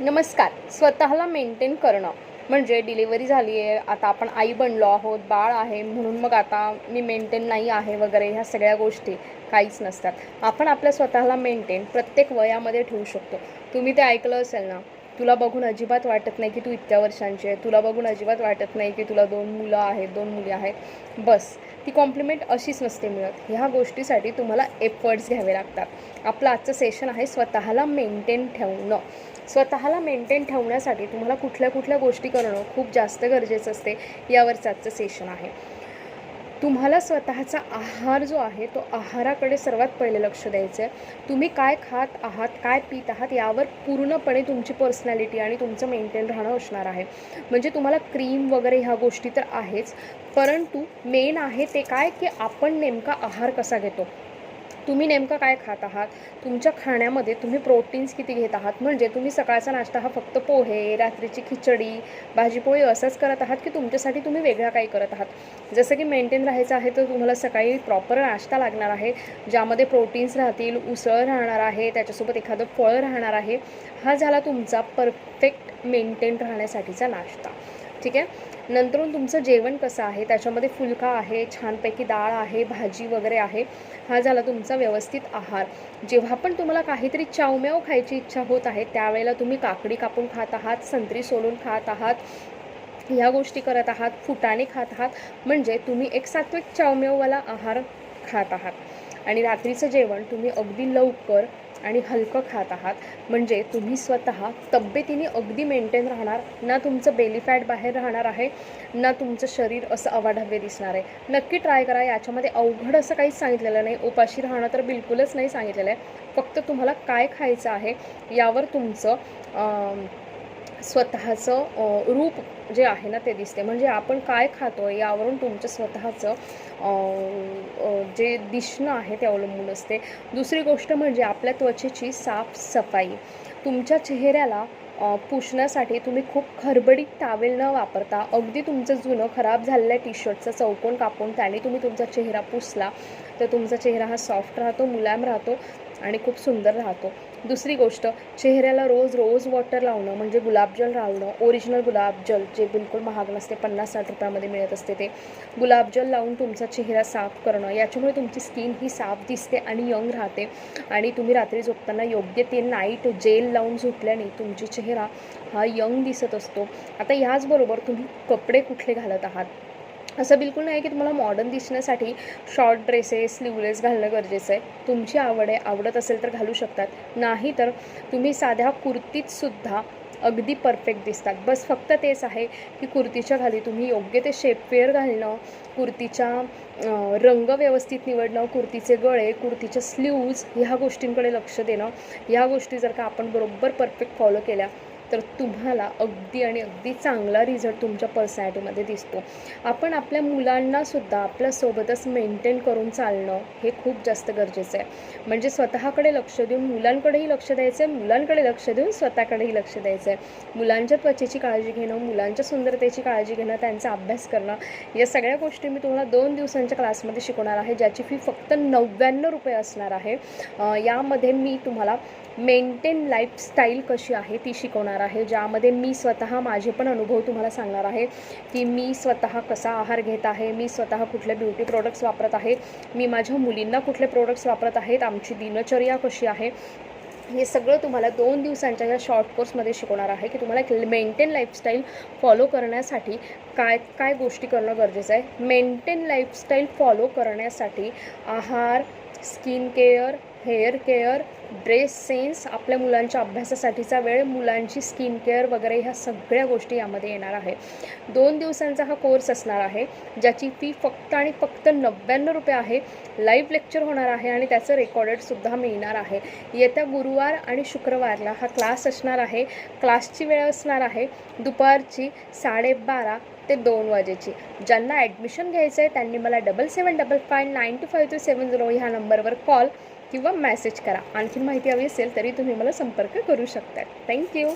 नमस्कार. स्वतःला मेंटेन करणं म्हणजे डिलिव्हरी झाली आहे. आता आपण आई बनलो आहोत बाळ आहे म्हणून मग आता मी मेंटेन नाही आहे वगैरे ह्या सगळ्या गोष्टी काहीच नसतात. आपण आपल्या स्वतःला मेंटेन प्रत्येक वयामध्ये ठेवू शकतो. तुम्ही ते ऐकलं असेल ना तुला बघून अजिबात वाटत नाही की तू इतक्या वर्षांची आहे. तुला बघून अजिबात वाटत नाही की तुला दोन मुलं आहेत दोन मुली आहेत. बस ती कॉम्प्लिमेंट अशीच नसते मिळत. ह्या गोष्टीसाठी तुम्हाला एफर्ट्स घ्यावे लागतात. आपलं आजचं सेशन आहे स्वतःला मेंटेन ठेवणं. स्वतःला मेंटेन ठेवण्यासाठी तुम्हाला कुठल्या कुठल्या गोष्टी करणं खूप जास्त गरजेचं असते. यावरचं आजचं सेशन आहे. तुम्हाला स्वतःचा आहार जो आहे तो आहाराकडे सर्वात पहिले लक्ष द्यायचं आहे तुम्ही काय खात आहात काय पित आहात यावर पूर्णपणे तुमची पर्सनॅलिटी आणि तुमचं मेंटेन राहणं असणार आहे. म्हणजे तुम्हाला क्रीम वगैरे ह्या गोष्टी तर आहेच परंतु मेन आहे ते काय की आपण नेमका आहार कसा घेतो? तुम्ही नेमकं काय खात आहात? तुमच्या खाण्यामध्ये तुम्ही प्रोटीन्स किती घेत आहात? म्हणजे तुम्ही सकाळचा नाश्ता हा फक्त पोहे रात्रीची खिचडी भाजीपोळी असंच करत आहात की तुमच्यासाठी तुम्ही वेगळा काही करत आहात? जसं की मेंटेन राहायचं आहे तर तुम्हाला सकाळी प्रॉपर नाश्ता लागणार आहे ज्यामध्ये प्रोटीन्स राहतील उसळ राहणार आहे त्याच्यासोबत एखादं फळ राहणार आहे. हा झाला तुमचा परफेक्ट मेंटेन राहण्यासाठीचा नाश्ता. ठीक आहे? नंतरून तुमचं जेवण कसं आहे? त्याच्यामध्ये फुलका आहे छानपैकी डाळ आहे भाजी वगैरे आहे. हा झाला तुमचा व्यवस्थित आहार. जेव्हा पण तुम्हाला काहीतरी चावम्याव खायची इच्छा होत आहे त्यावेळेला तुम्ही काकडी कापून खात आहात संत्री सोलून खात आहात ह्या गोष्टी करत आहात फुटाणे खात आहात म्हणजे तुम्ही एक सात्विक चावमेववाला आहार खात आहात. आणि रात्रीचं जेवण तुम्ही अगदी लवकर आणि हलकं खात आहात. म्हणजे तुम्ही स्वतः तब्येतीने अगदी मेंटेन राहणार ना तुमचं बेली फॅट बाहेर राहणार आहे ना तुमचं शरीर असं अवाढव्य दिसणार आहे. नक्की ट्राय करा याच्यामध्ये अवघड असं काहीच सांगितलेलं नाही. उपाशी राहणं तर बिलकुलच नाही सांगितलेलं आहे. फक्त तुम्हाला काय खायचं आहे यावर तुमचं स्वतःचं रूप जे आहे ना ते दिसते म्हणजे आपण काय खातो यावरून तुमचं स्वतःचं जे दिसणं आहे ते अवलंबून असते. दुसरी गोष्ट म्हणजे आपल्या त्वचेची साफसफाई. तुमच्या चेहऱ्याला पुसण्यासाठी तुम्ही खूप खरबडीत टावेल न वापरता अगदी तुमचं जुनं खराब झालेल्या टी शर्टचं चौकोन कापून त्याने तुम्ही तुमचा चेहरा पुसला तर तुमचा चेहरा हा सॉफ्ट राहतो मुलायम राहतो. आणि खूप सुंदर राहतो. दुसरी गोष्ट चेहऱ्याला रोज रोज वॉटर लावणं म्हणजे गुलाबजल लावणं ओरिजिनल गुलाबजल जे बिलकुल महाग नसते पन्नास साठ रुपयामध्ये मिळत असते ते गुलाबजल लावून तुमचा चेहरा साफ करणं याच्यामुळे तुमची स्किन ही साफ दिसते आणि यंग राहते. आणि तुम्ही रात्री झोपताना योग्य ते नाईट जेल लावून झोपल्याने तुमची चेहरा हा यंग दिसत असतो. आता याचबरोबर तुम्ही कपडे कुठले घालत आहात? असं बिलकुल नाही की तुम्हाला मॉडर्न दिसण्यासाठी शॉर्ट ड्रेसेस स्लीवलेस घालणं गरजेचं आहे. तुमची आवड आहे आवडत असेल तर घालू शकतात. नाही तर तुम्ही साध्या कुर्तीतसुद्धा अगदी परफेक्ट दिसतात. बस फक्त तेच आहे की कुर्तीच्या खाली तुम्ही योग्य ते शेपवेअर घालणं कुर्तीच्या रंग व्यवस्थित निवडणं कुर्तीचे गळे कुर्तीच्या स्लीव्ज ह्या गोष्टींकडे लक्ष देणं ह्या गोष्टी जर का आपण बरोबर परफेक्ट फॉलो केल्या तर तुम्हाला अगदी आणि अगदी चांगला रिझल्ट तुमच्या पर्सनॅलिटीमध्ये दिसतो. आपण आपल्या मुलांनासुद्धा आपल्यासोबतच मेंटेन करून चालणं हे खूप जास्त गरजेचं आहे. म्हणजे स्वतःकडे लक्ष देऊन मुलांकडेही लक्ष द्यायचं आहे मुलांकडे लक्ष देऊन स्वतःकडेही लक्ष द्यायचं आहे. मुलांच्या त्वचेची काळजी घेणं मुलांच्या सुंदरतेची काळजी घेणं त्यांचा अभ्यास करणं या सगळ्या गोष्टी मी तुम्हाला दोन दिवसांच्या क्लासमध्ये शिकवणार आहे ज्याची फी फक्त नव्याण्णव रुपये असणार आहे. यामध्ये मी तुम्हाला मेंटेन लाईफस्टाईल कशी आहे ती शिकवणार आहे ज्यामध्ये मी स्वतः माझे पण अनुभव तुम्हाला सांगणार आहे की मी स्वतः कसा आहार घेत आहे मी स्वतः कुठले ब्युटी प्रोडक्ट्स वापरत आहे मी माझ्या मुलींना कुठले प्रोडक्ट्स वापरत आहेत आमची दिनचर्या कशी आहे हे सगळं तुम्हाला दोन दिवसांच्या या शॉर्ट कोर्समध्ये शिकवणार आहे की तुम्हाला एक मेंटेन लाईफस्टाईल फॉलो करण्यासाठी काय काय गोष्टी करणं गरजेचं आहे. मेंटेन लाईफस्टाईल फॉलो करण्यासाठी आहार skin care hair care dress sense आपल्या मुलांच्या अभ्यासासाठीचा वेळ मुलांची स्किन केअर वगैरे ह्या सगळ्या गोष्टी यामध्ये येणार आहे. दोन दिवसांचा हा कोर्स असणार आहे ज्याची फी फक्त आणि फक्त नव्याण्णव रुपये आहे. लाईव्ह लेक्चर होणार आहे आणि त्याचं रेकॉर्डेडसुद्धा मिळणार आहे. येत्या गुरुवार आणि शुक्रवारला हा क्लास असणार आहे. क्लासची वेळ असणार आहे दुपारची साडेबारा ते दोन वाजेची. ज्यांना ॲडमिशन घ्यायचं आहे त्यांनी मला double seven double five nine two five two seven zero ह्या नंबरवर कॉल. किंवा मेसेज करा. आणखीन माहिती हवी असेल तरी तुम्ही मला संपर्क करू शकता. थँक्यू